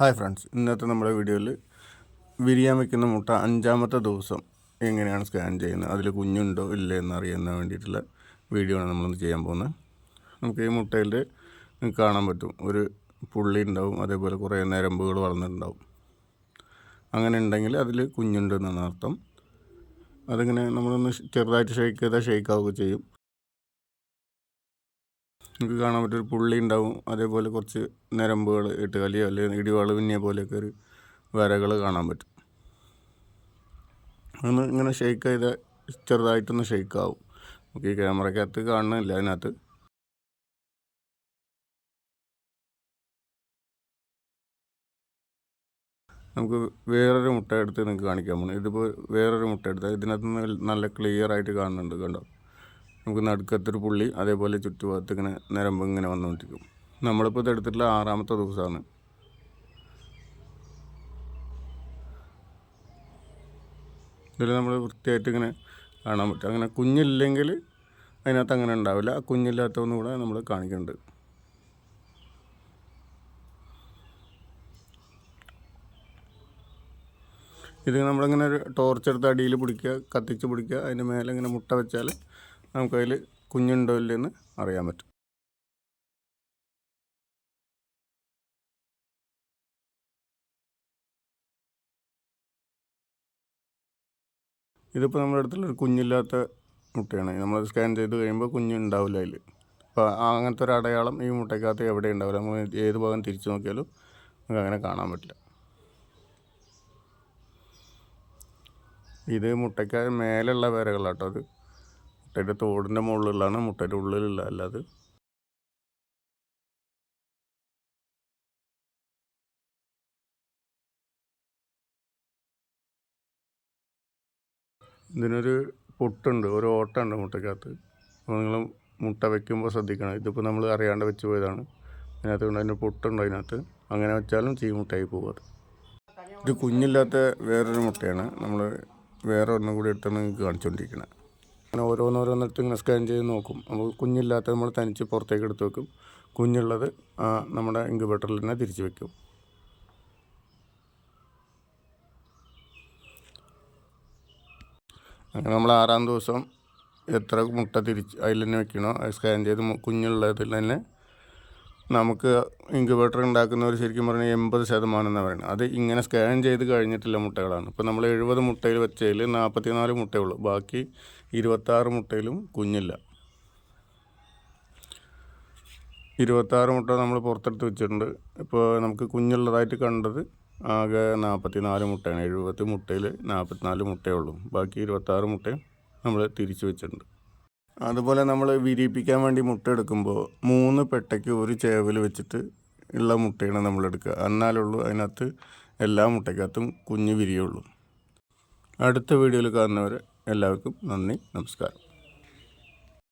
Hi friends ഇന്നത്തെ നമ്മുടെ വീഡിയോയിൽ വിരിയാൻ വെക്കുന്ന മുട്ട അഞ്ചാമത്തെ ദിവസം എങ്ങനെയാണ് സ്കാൻ ചെയ്യുന്നത് അതിൽ കുഞ്ഞുണ്ടോ ഇല്ലേ എന്നറിയുന്ന വേണ്ടിയിട്ടുള്ള വീഡിയോ ആണ് നമ്മളൊന്ന് ചെയ്യാൻ പോകുന്നത്. നമുക്ക് ഈ മുട്ടയിൽ കാണാൻ പറ്റും ഒരു പുള്ളി ഉണ്ടാവും അതേപോലെ കുറേ നരമ്പുകൾ വളർന്നിട്ടുണ്ടാവും. അങ്ങനെ ഉണ്ടെങ്കിൽ അതിൽ കുഞ്ഞുണ്ട് എന്നാണ് അർത്ഥം. അതിങ്ങനെ നമ്മളൊന്ന് ചെറുതായിട്ട് ഷെയ്ക്ക് ചെയ്താൽ ഷെയ്ക്ക് ആവുകയൊക്കെ ചെയ്യും. നമുക്ക് കാണാൻ പറ്റും ഒരു പുള്ളി ഉണ്ടാവും. അതേപോലെ കുറച്ച് നരമ്പുകൾ എട്ടുകാലിയോ അല്ലെങ്കിൽ ഇടിവാൾ പിന്നിയ പോലെയൊക്കെ ഒരു വരകൾ കാണാൻ പറ്റും. ഒന്ന് ഇങ്ങനെ ഷെയ്ക്ക് ചെയ്ത ചെറുതായിട്ടൊന്ന് ഷെയ്ക്ക് ആവും. നമുക്ക് ഈ ക്യാമറയ്ക്കകത്ത് കാണുന്നില്ല അതിനകത്ത് നമുക്ക് വേറൊരു മുട്ട എടുത്ത് നിങ്ങൾക്ക് കാണിക്കാൻ പോകണം ഇതിപ്പോൾ വേറൊരു മുട്ട എടുത്താൽ ഇതിനകത്ത് നല്ല ക്ലിയർ ആയിട്ട് കാണുന്നുണ്ട് കണ്ടോ? നമുക്ക് നടുക്കത്തൊരു പുള്ളി അതേപോലെ ചുറ്റുഭാഗത്ത് ഇങ്ങനെ നിരമ്പ് ഇങ്ങനെ വന്നുകൊണ്ടിരിക്കും. നമ്മളിപ്പോൾ ഇതെടുത്തിട്ടുള്ള ആറാമത്തെ ദിവസമാണ് ഇതിൽ നമ്മൾ വൃത്തിയായിട്ട് ഇങ്ങനെ കാണാൻ പറ്റും. അങ്ങനെ കുഞ്ഞില്ലെങ്കിൽ അതിനകത്ത് അങ്ങനെ ഉണ്ടാവില്ല. ആ കുഞ്ഞില്ലാത്തതൊന്നും കൂടെ നമ്മൾ കാണിക്കുന്നുണ്ട്. ഇത് നമ്മളിങ്ങനെ ഒരു ടോർച്ചെടുത്ത് അടിയിൽ പിടിക്കുക കത്തിച്ച് പിടിക്കുക അതിന്റെ മേലെ ഇങ്ങനെ മുട്ട വെച്ചാൽ നമുക്കതിൽ കുഞ്ഞുണ്ടോ ഇല്ലെന്ന് അറിയാൻ പറ്റും. ഇതിപ്പോൾ നമ്മുടെ അടുത്തുള്ളൊരു കുഞ്ഞില്ലാത്ത മുട്ടയാണ്. നമ്മൾ സ്കാൻ ചെയ്ത് കഴിയുമ്പോൾ കുഞ്ഞുണ്ടാവില്ല അതിൽ അപ്പോൾ അങ്ങനത്തെ ഒരു അടയാളം ഈ മുട്ടയ്ക്കകത്ത് എവിടെ ഉണ്ടാവില്ല. നമ്മൾ ഏത് ഭാഗം തിരിച്ചു നോക്കിയാലും നമുക്ക് അങ്ങനെ കാണാൻ പറ്റില്ല. ഇത് മുട്ടയ്ക്ക് മേലുള്ള വരകളാട്ടോ അത്. മുട്ടയുടെ തോടിന്റെ മുകളിലുള്ളതാണ് മുട്ടയുടെ ഉള്ളിലുള്ള അല്ലാതെ. ഇതിനൊരു പൊട്ടുണ്ട് ഒരു ഓട്ടമുണ്ട് മുട്ടയ്ക്കകത്ത്. അപ്പോൾ നിങ്ങൾ മുട്ട വയ്ക്കുമ്പോൾ ശ്രദ്ധിക്കണം. ഇതിപ്പോൾ നമ്മൾ അറിയാണ്ട് വെച്ച് പോയതാണ്. അതിനകത്ത് കൊണ്ട് അതിന് പൊട്ടുണ്ട് അതിനകത്ത് അങ്ങനെ വെച്ചാലും ചീമുട്ടയായി പോകും അത്. ഇത് കുഞ്ഞില്ലാത്ത വേറൊരു മുട്ടയാണ്. നമ്മൾ വേറെ ഒന്നും കൂടി എടുത്താണ് നിങ്ങൾക്ക് കാണിച്ചുകൊണ്ടിരിക്കുന്നത് അങ്ങനെ ഓരോന്നോരോന്നിട്ട് ഇങ്ങനെ സ്കാൻ ചെയ്ത് നോക്കും. അപ്പോൾ കുഞ്ഞില്ലാത്ത നമ്മൾ തനിച്ച് പുറത്തേക്ക് എടുത്ത് വെക്കും. കുഞ്ഞുള്ളത് നമ്മുടെ ഇൻക്യുബേറ്ററിൽ തന്നെ തിരിച്ച് വെക്കും. അങ്ങനെ നമ്മൾ ആറാം ദിവസം എത്ര മുട്ട തിരിച്ച് അതിൽ തന്നെ വെക്കണോ സ്കാൻ ചെയ്ത് കുഞ്ഞുള്ളതിൽ തന്നെ നമുക്ക് ഇൻക്യുബേറ്റർ ഉണ്ടാക്കുന്നവർ ശരിക്കും പറഞ്ഞാൽ എൺപത് ശതമാനം എന്ന് പറയുന്നത്. അത് ഇങ്ങനെ സ്കാൻ ചെയ്ത് കഴിഞ്ഞിട്ടുള്ള മുട്ടകളാണ്. ഇപ്പോൾ നമ്മൾ എഴുപത് മുട്ടയിൽ വെച്ചതിൽ നാൽപ്പത്തി നാല് മുട്ടയുള്ളൂ ബാക്കി ഇരുപത്താറ് മുട്ടയിലും കുഞ്ഞില്ല. ഇരുപത്താറ് മുട്ട നമ്മൾ പുറത്തെടുത്ത് വെച്ചിട്ടുണ്ട്. ഇപ്പോൾ നമുക്ക് കുഞ്ഞുള്ളതായിട്ട് കണ്ടത് ആകെ നാൽപ്പത്തി നാല് മുട്ടയാണ്. എഴുപത് മുട്ടയിൽ നാൽപ്പത്തിനാല് മുട്ടയേ ഉള്ളൂ. ബാക്കി ഇരുപത്താറ് മുട്ടയും നമ്മൾ തിരിച്ചു വെച്ചിട്ടുണ്ട്. അതുപോലെ നമ്മൾ വിരിയിപ്പിക്കാൻ വേണ്ടി മുട്ട എടുക്കുമ്പോൾ മൂന്ന് പെട്ടയ്ക്ക് ഒരു ചേവൽ വെച്ചിട്ട് ഉള്ള മുട്ടയാണ് നമ്മൾ എടുക്കുക. എന്നാലുള്ളൂ അതിനകത്ത് എല്ലാ മുട്ടയ്ക്കകത്തും കുഞ്ഞ് വിരിയുള്ളൂ അടുത്ത വീഡിയോയിൽ കാണുന്നവരെ എല്ലാവർക്കും നന്ദി നമസ്കാരം.